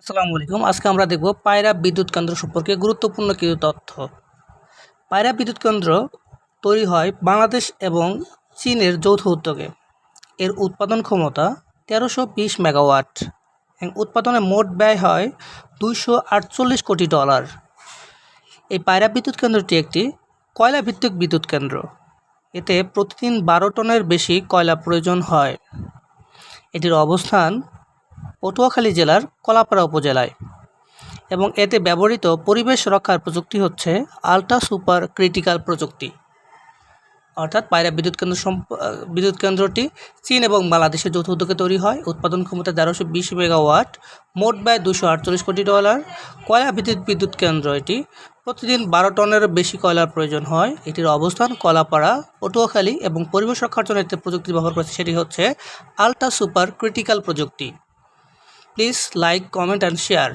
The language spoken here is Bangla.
আসসালামু আলাইকুম। আজকে আমরা দেখব পায়রা বিদ্যুৎ কেন্দ্র সম্পর্কে গুরুত্বপূর্ণ কিছু তথ্য। পায়রা বিদ্যুৎ কেন্দ্র তৈরি হয় বাংলাদেশ এবং চীনের যৌথ উদ্যোগে। এর উৎপাদন ক্ষমতা তেরোশো বিশ মেগাওয়াট। উৎপাদনে মোট ব্যয় হয় দুইশো আটচল্লিশ কোটি ডলার। এই পায়রা বিদ্যুৎ কেন্দ্রটি একটি কয়লা ভিত্তিক বিদ্যুৎ কেন্দ্র। এতে প্রতিদিন বারো টনের বেশি কয়লা প্রয়োজন হয়। এটির অবস্থান পটুয়াখালী জেলার কলাপাড়া উপজেলায় এবং এতে ব্যবহৃত পরিবেশ রক্ষার প্রযুক্তি হচ্ছে আল্ট্রা সুপার ক্রিটিক্যাল প্রযুক্তি। অর্থাৎ পায়রা বিদ্যুৎ কেন্দ্র বিদ্যুৎ কেন্দ্রটি চীন এবং বাংলাদেশের যৌথ উদ্যোগে তৈরি হয়। উৎপাদন ক্ষমতা তেরোশো বিশ মেগাওয়াট, মোট ব্যয় দুশো আটচল্লিশ কোটি ডলার। কয়লা ভিত্তিক বিদ্যুৎ কেন্দ্র এটি। প্রতিদিন বারো টনের বেশি কয়লার প্রয়োজন হয়। এটির অবস্থান কলাপাড়া, পটুয়াখালী এবং পরিবেশ রক্ষার জন্য এতে প্রযুক্তি ব্যবহার করেছে, সেটি হচ্ছে আল্ট্রা সুপার ক্রিটিক্যাল প্রযুক্তি। Please like comment and share.